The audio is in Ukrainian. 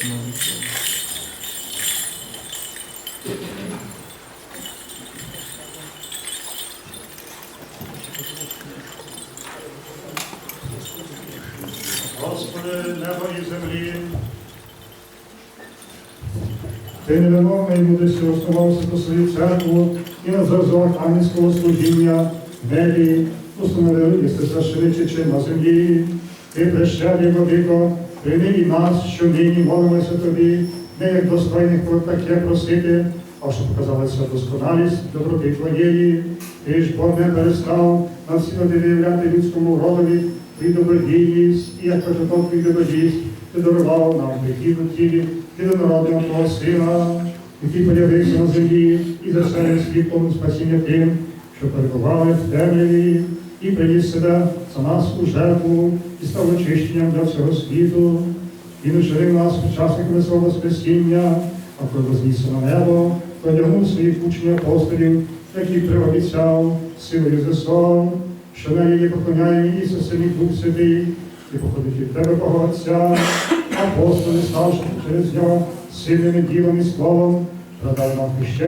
Господи, небо і землі. Ти невимовний мудрістю основався по свою церкву і на зразок ангельського служіння в небі установив єстества швидше, чим на землі. Ти прищаві владико, прийми і нас, що нині молимося тобі, не як достойних про таке просити, а що показалася досконалість доброти твоєї. Ти ж Бог не перестав на всі виявляти людському родові твій добродійність, і як початок твій добродійність, ти дарував нам прихідну тілі, ти народного Твого Сина, який появився на землі і за себе світлом спасіння тим, що перебували в темряві, і приніс себе за нас у жертву і став очищенням для всього світу, і учинив нас учасниками свого спасіння, а коли вознісся на небо, продягнув своїх учнів апостолів, які приобіцяв силою зесон, що нею є поклоняє Ісус Сині Дух Святий, і походить від Тебе, Бога Отця, апостоли, ставши через нього сильними ділом і словом, продав нам хрещення.